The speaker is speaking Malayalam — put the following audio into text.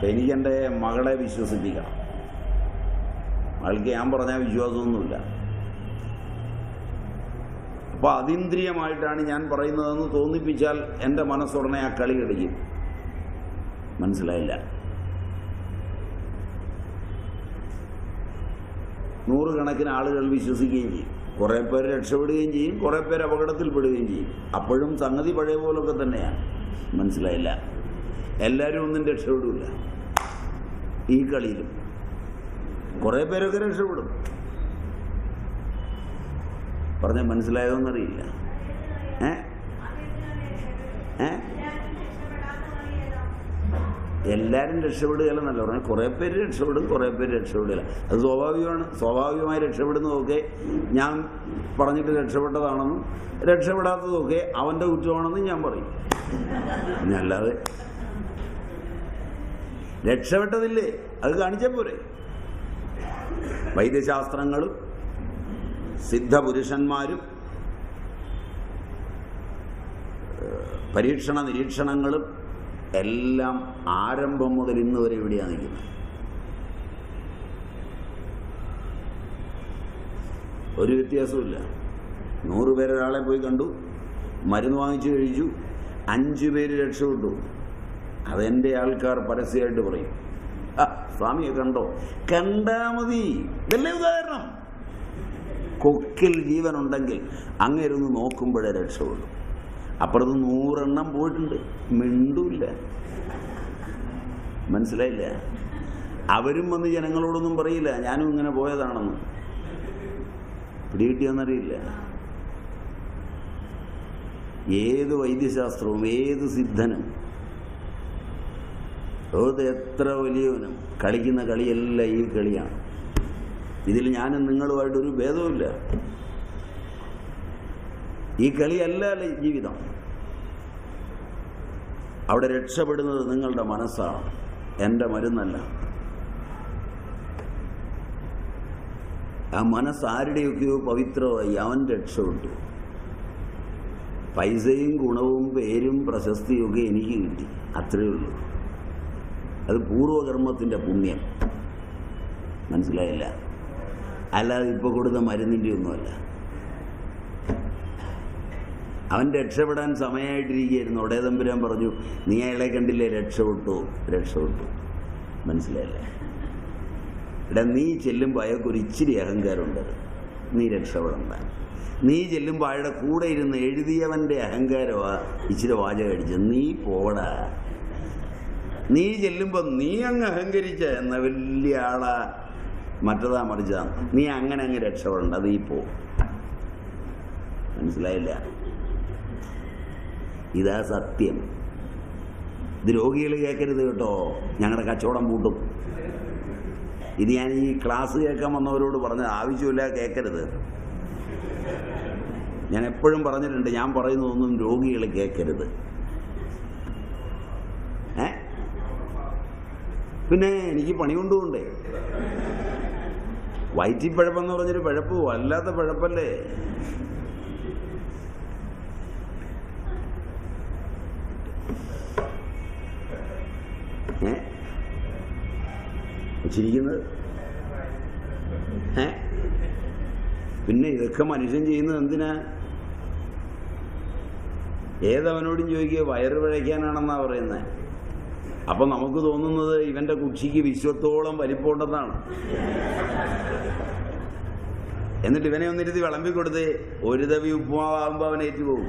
അപ്പം എനിക്കെന്റെ മകളെ വിശ്വസിപ്പിക്കണം. മകൾക്ക് ഞാൻ പറഞ്ഞാൽ വിശ്വാസമൊന്നുമില്ല. അപ്പോൾ അതീന്ദ്രിയമായിട്ടാണ് ഞാൻ പറയുന്നതെന്ന് തോന്നിപ്പിച്ചാൽ എന്റെ മനസ്സുടനെ ആ കളി കളിക്കും മനസ്സിലായില്ല? നൂറുകണക്കിന് ആളുകൾ വിശ്വസിക്കുകയും ചെയ്യും. കുറേ പേര് രക്ഷപ്പെടുകയും ചെയ്യും കുറേ പേര് അപകടത്തിൽപ്പെടുകയും ചെയ്യും. അപ്പോഴും സംഗതി പഴയ പോലൊക്കെ തന്നെയാണ്. മനസ്സിലായില്ല? എല്ലാവരും ഒന്നും രക്ഷപ്പെടില്ല ഈ കളിയിലും. കുറേ പേരൊക്കെ രക്ഷപ്പെടും. പറഞ്ഞ മനസ്സിലായോന്നറിയില്ല ഏ? ഏ? എല്ലാവരും രക്ഷപ്പെടുകയല്ലെന്നല്ല പറഞ്ഞാൽ കുറേ പേര് രക്ഷപ്പെടും കുറേ പേര് രക്ഷപ്പെടില്ല അത് സ്വാഭാവികമാണ്. സ്വാഭാവികമായി രക്ഷപ്പെടുന്നതൊക്കെ ഞാൻ പറഞ്ഞിട്ട് രക്ഷപ്പെട്ടതാണെന്നും രക്ഷപ്പെടാത്തതൊക്കെ അവന്റെ കുറ്റമാണെന്നും ഞാൻ പറയും. അല്ലാതെ രക്ഷപ്പെട്ടതില്ലേ? അത് കാണിച്ചാൽ പോരെ. വൈദ്യശാസ്ത്രങ്ങളും സിദ്ധപുരുഷന്മാരും പരീക്ഷണ നിരീക്ഷണങ്ങളും എല്ലാം ആരംഭം മുതൽ ഇന്ന് വരെ ഇവിടെയാണ് നിൽക്കുന്നത്. ഒരു വ്യത്യാസമില്ല നൂറ് പേരൊരാളെ പോയി കണ്ടു മരുന്ന് വാങ്ങിച്ചു കഴിച്ചു അഞ്ചു പേര് രക്ഷപ്പെട്ടു. അതെന്റെ ആൾക്കാർ പരസ്യമായിട്ട് പറയും. ആ സ്വാമിയെ കണ്ടോ? കണ്ടാ മതി. ഇതല്ലേ ഉദാഹരണം. കൊക്കിൽ ജീവനുണ്ടെങ്കിൽ അങ്ങേരൊന്ന് നോക്കുമ്പോഴേ രക്ഷപ്പെടും അപ്പുറത്ത് നൂറെണ്ണം പോയിട്ടുണ്ട്. മിണ്ടൂല്ല. മനസ്സിലായില്ല? അവരും വന്ന് ജനങ്ങളോടൊന്നും പറയില്ല. ഞാനും ഇങ്ങനെ പോയതാണെന്ന്. പിടികിട്ടിയെന്നറിയില്ല ഏത് വൈദ്യശാസ്ത്രവും ഏത് സിദ്ധനും ലോകത്ത് എത്ര വലിയവനും കളിക്കുന്ന കളിയെല്ലാം ഈ കളിയാണ്. ഇതിൽ ഞാനും നിങ്ങളുമായിട്ടൊരു ഭേദവുമില്ല. ഈ കളിയല്ല ജീവിതം. അവിടെ രക്ഷപ്പെടുന്നത് നിങ്ങളുടെ മനസ്സാണ്. എന്റെ മരുന്നല്ല. ആ മനസ്സ് ആരുടെയൊക്കെയോ പവിത്രമായി അവൻ രക്ഷപ്പെട്ടു. പൈസയും ഗുണവും പേരും പ്രശസ്തിയും ഒക്കെ എനിക്ക് കിട്ടി. അത്രയേ ഉള്ളൂ. അത് പൂർവകർമ്മത്തിന്റെ പുണ്യം. മനസ്സിലായില്ല? അല്ലാതെ ഇപ്പോൾ കൊടുത്ത മരുന്നിന്റെ ഒന്നുമല്ല. അവൻ രക്ഷപ്പെടാൻ സമയമായിട്ടിരിക്കുകയായിരുന്നു ഒടേതമ്പുരാൻ പറഞ്ഞു നീ അയാളെ കണ്ടില്ലേ? രക്ഷപ്പെട്ടു രക്ഷപ്പെട്ടു. മനസ്സിലായില്ലേ? എടാ നീ ചെല്ലുമ്പോൾ അയാൾക്കൊരു ഇച്ചിരി അഹങ്കാരമുണ്ട്. നീ രക്ഷപ്പെടണ്ട. നീ ചെല്ലുമ്പോൾ അയാളുടെ കൂടെ ഇരുന്ന് എഴുതിയവന്റെ അഹങ്കാരമാണ് ഇച്ചിരി വാചകം നീ പോടാ. നീ ചെല്ലുമ്പോൾ നീ അങ്ങ് അഹങ്കരിച്ച എന്ന വലിയ ആളാ മറ്റതാ മറിച്ചാ. നീ അങ്ങനെ അങ്ങ് രക്ഷപ്പെടണ്ട നീ പോ. മനസ്സിലായില്ല? ഇതാ സത്യം. ഇത് രോഗികൾ കേൾക്കരുത് കേട്ടോ. ഞങ്ങളുടെ കച്ചവടം പൂട്ടും. ഇത് ഞാൻ ഈ ക്ലാസ് കേൾക്കാൻ വന്നവരോട് പറഞ്ഞത് ആവശ്യമില്ല കേൾക്കരുത് ഞാൻ എപ്പോഴും പറഞ്ഞിട്ടുണ്ട് ഞാൻ പറയുന്നതൊന്നും രോഗികൾ കേൾക്കരുത് പിന്നെ എനിക്ക് പണി കൊണ്ടുപോണ്ടേ വയറ്റിപ്പഴപ്പെന്ന് പറഞ്ഞൊരു പഴപ്പ് വല്ലാത്ത പഴപ്പല്ലേ? ഏ? ചിരിക്കുന്നത്? ഏ? പിന്നെ ഇതൊക്കെ മനുഷ്യൻ ചെയ്യുന്നത് എന്തിനാ? ഏതവനോടും ചോദിക്കുക വയറ് പിഴയ്ക്കാനാണെന്നാ പറയുന്നത് അപ്പൊ നമുക്ക് തോന്നുന്നത് ഇവന്റെ കുക്ഷിക്ക് വിശ്വത്തോളം വലിപ്പമുണ്ടെന്നാണ്. എന്നിട്ട് ഇവനെ ഒന്നിരുത്തി വിളമ്പിക്കൊടുത്ത് ഒരു തവി ഉപ്പുമാവുമ്പോ അവൻ ഏറ്റുപോകും.